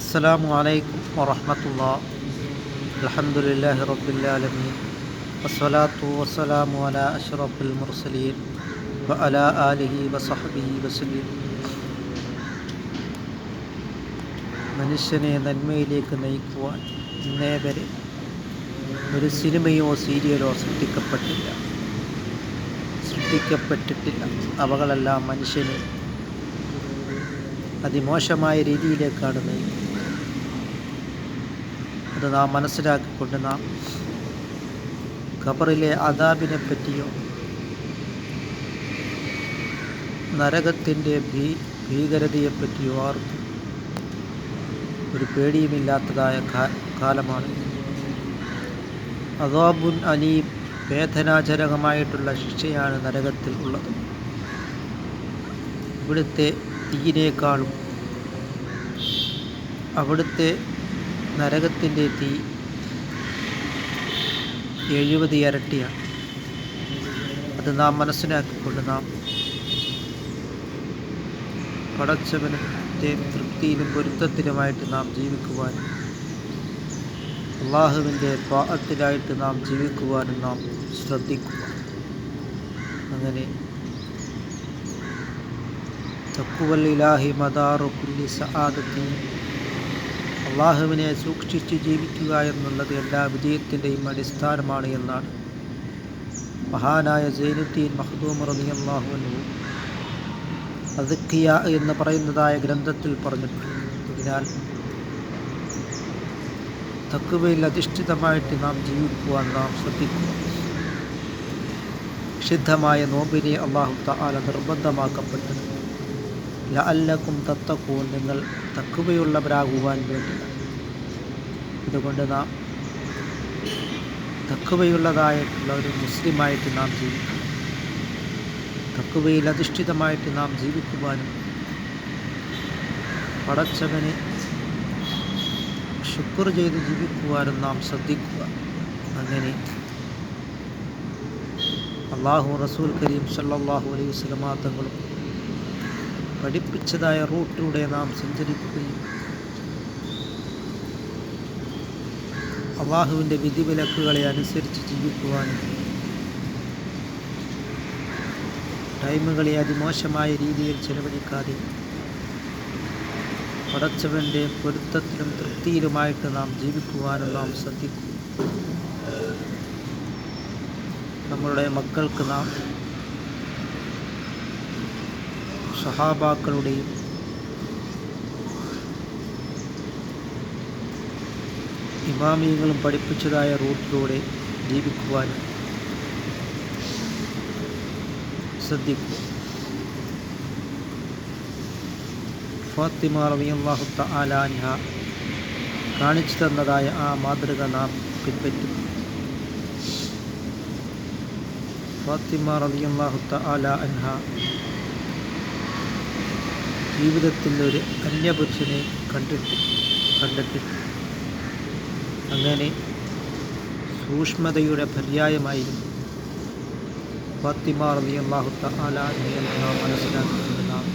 അസ്സാം വലൈക്കും വറഹമത്തുള്ള. അലഹമുല്ലാഹി റബ്ബുല്ലാലമീൻ വസ്സലാത്തു വസ്സലാമു അല അഷ്റഫുൽ മുർസലീൻ. വ അല ആലിഹി വസഹബി വസലീം മനുഷ്യനെ നന്മയിലേക്ക് നയിക്കുവാൻ ഇന്നേ വരെ ഒരു സിനിമയോ സീരിയലോ സൃഷ്ടിക്കപ്പെട്ടില്ല. സൃഷ്ടിക്കപ്പെട്ടിട്ടില്ല. അവകളെല്ലാം മനുഷ്യനെ അതിമോശമായ രീതിയിലേക്കാണ് നയിക്കുന്നത്. അത് നാം മനസ്സിലാക്കിക്കൊണ്ട് നാം ഖബറിലെ അദാബിനെ പറ്റിയോ നരകത്തിന്റെ ഭീ ഭീകരതയെപ്പറ്റിയോ ആർക്കും ഒരു പേടിയുമില്ലാത്തതായ കാലമാണ്. അദാബുൻ അലീം വേദനാജനകമായിട്ടുള്ള ശിക്ഷയാണ് നരകത്തിൽ ഉള്ളത്. ഇവിടുത്തെ തീയിനേക്കാളും അവിടുത്തെ നരകത്തിന്റെ തീ എഴുപത് ഇരട്ടിയാണ് അത് നാം മനസ്സിലാക്കിക്കൊണ്ട് നാം പടച്ചവനത്തെ തൃപ്തിയിലും പൊരുത്തത്തിലുമായിട്ട് നാം ജീവിക്കുവാനും അള്ളാഹുവിന്റെ പാകത്തിലായിട്ട് നാം ജീവിക്കുവാനും നാം ശ്രദ്ധിക്കുക അങ്ങനെ തക്കുവല്ലാഹി മദാറു കുല്ലി സആദത്തി അള്ളാഹുവിനെ സൂക്ഷിച്ച് ജീവിക്കുക എന്നുള്ളത് എല്ലാ വിജയത്തിന്റെയും അടിസ്ഥാനമാണ് എന്നാണ്. മഹാനായ സൈനുദ്ദീൻ മഹദൂം റളിയല്ലാഹു അൻഹു അദ്ക്കിയ എന്ന് പറയുന്നതായ ഗ്രന്ഥത്തിൽ പറഞ്ഞിട്ടുണ്ട് അതിനാൽ തക്കുവയിൽ അധിഷ്ഠിതമായിട്ട് നാം ജീവിക്കുവാൻ നാം ശ്രദ്ധിക്കുക വിശുദ്ധമായ നോമ്പിനെ അള്ളാഹു താല നിർബന്ധമാക്കപ്പെട്ടത് ലഅല്ലക്കും തത്തക്കൂൻ നിങ്ങൾ തക്കുവയുള്ളവരാകുവാൻ വേണ്ടി. ഇതുകൊണ്ട് നാം തക്കുവയുള്ളതായിട്ടുള്ള ഒരു മുസ്ലിമായിട്ട് നാം ജീവിക്കണം. തക്കുവയിൽ അധിഷ്ഠിതമായിട്ട് നാം ജീവിക്കുവാനും പടച്ചവനെ ശുക്ർ ചെയ്ത് ജീവിക്കുവാനും നാം ശ്രദ്ധിക്കുക. അങ്ങനെ അള്ളാഹു റസൂൽ കരീം സല്ലാഹു അലൈഹി തങ്ങളും പഠിപ്പിച്ചതായ റൂട്ടിലൂടെ നാം സഞ്ചരിക്കുകയും അള്ളാഹുവിന്റെ വിധിവിലക്കുകളെ അനുസരിച്ച് ജീവിക്കുവാനും ടൈമുകളെ അതിമോശമായ രീതിയിൽ ചെലവഴിക്കാതെ പടച്ചവന്റെ പൊരുത്തത്തിലും തൃപ്തിയിലുമായിട്ട് നാം ജീവിക്കുവാനും നാം ശ്രദ്ധിക്കും. നമ്മളുടെ മക്കൾക്ക് നാം സഹാബാക്കളുടെയും ഇമാമിയങ്ങളും പഠിപ്പിച്ചതായ റൂട്ടിലൂടെ ജീവിക്കുവാനും ശ്രദ്ധിക്കുക ഫാത്തിമ അൻഹ കാണിച്ചു തന്നതായ ആ മാതൃക നാം പിൻപറ്റും. ഫാത്തിമ റളിയല്ലാഹു തആല അൻഹ ജീവിതത്തിൽ ഒരു അന്യപുരുഷനെ കണ്ടിട്ട് കണ്ടെത്തി അങ്ങനെ സൂക്ഷ്മതയുടെ പര്യായമായിരുന്നു ഫാത്തിമ റളിയല്ലാഹു തആല അൻഹയെ നാം മനസ്സിലാക്കുന്നത് നാം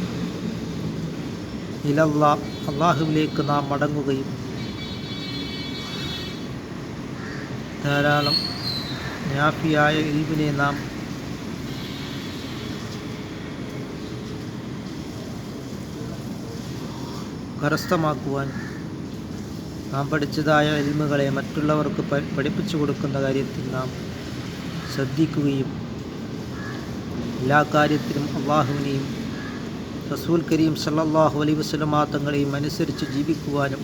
ഇലല്ലാ അള്ളാഹുവിലേക്ക് നാം മടങ്ങുകയും ധാരാളം നാഫിയായ ഇൽവിനെ നാം കരസ്ഥമാക്കുവാൻ നാം പഠിച്ചതായ എൽമുകളെ മറ്റുള്ളവർക്ക് പഠിപ്പിച്ചു കൊടുക്കുന്ന കാര്യത്തിൽ നാം ശ്രദ്ധിക്കുകയും എല്ലാ കാര്യത്തിലും അള്ളാഹുവിനെയും റസൂൽ കരീം സല്ലാഹു അലൈ വസല്ലമ തങ്ങളെയും അനുസരിച്ച് ജീവിക്കുവാനും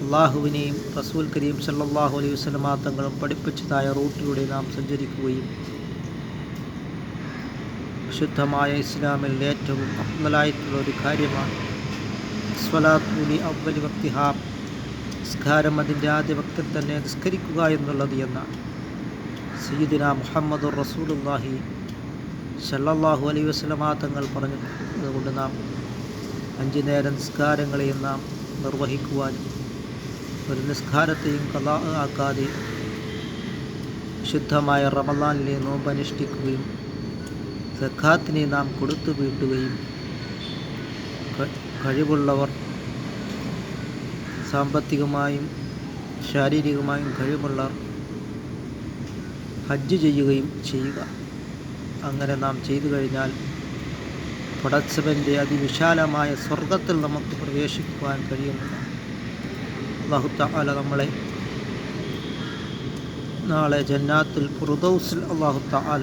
അള്ളാഹുവിനെയും റസൂൽ കരീം സല്ലാഹു അലൈഹി വസല്ലമ തങ്ങളും പഠിപ്പിച്ചതായ റൂട്ടിലൂടെ നാം സഞ്ചരിക്കുകയും ശുദ്ധമായ ഇസ്ലാമിൽ ഏറ്റവും അഫ്മലായിട്ടുള്ള ഒരു കാര്യമാണ് സ്വലാത്തൂലി അവലി വക്തിഹാം. നിസ്കാരം അതിന്റെ ആദ്യ ഭക്തൻ തന്നെ നിസ്കരിക്കുക എന്നുള്ളത് എന്നാണ്. സയ്യിദിന മുഹമ്മദ് റസൂലുല്ലാഹി സല്ലാഹു അലൈ വസല്ലമ തങ്ങൾ പറഞ്ഞു അതുകൊണ്ട് നാം അഞ്ചു നേരം നിസ്കാരങ്ങളെയും നാം നിർവഹിക്കുവാനും ഒരു നിസ്കാരത്തെയും കലാ ആക്കാതെ ശുദ്ധമായ റമലാനിലെ നോമ്പ് അനുഷ്ഠിക്കുകയും സക്കാത്തിനെ നാം കൊടുത്തു വീട്ടുകയും കഴിവുള്ളവർ സാമ്പത്തികമായും ശാരീരികമായും കഴിവുള്ളവർ ഹജ്ജ് ചെയ്യുകയും ചെയ്യുക. അങ്ങനെ നാം ചെയ്തു കഴിഞ്ഞാൽ പടച്ചവന്റെ അതിവിശാലമായ സ്വർഗത്തിൽ നമുക്ക് പ്രവേശിക്കുവാൻ കഴിയുന്നതാണ് അള്ളാഹു തആല നമ്മളെ നാളെ ജന്നാത്തിൽ ഫുറുദൗസിൽ അള്ളാഹു തആല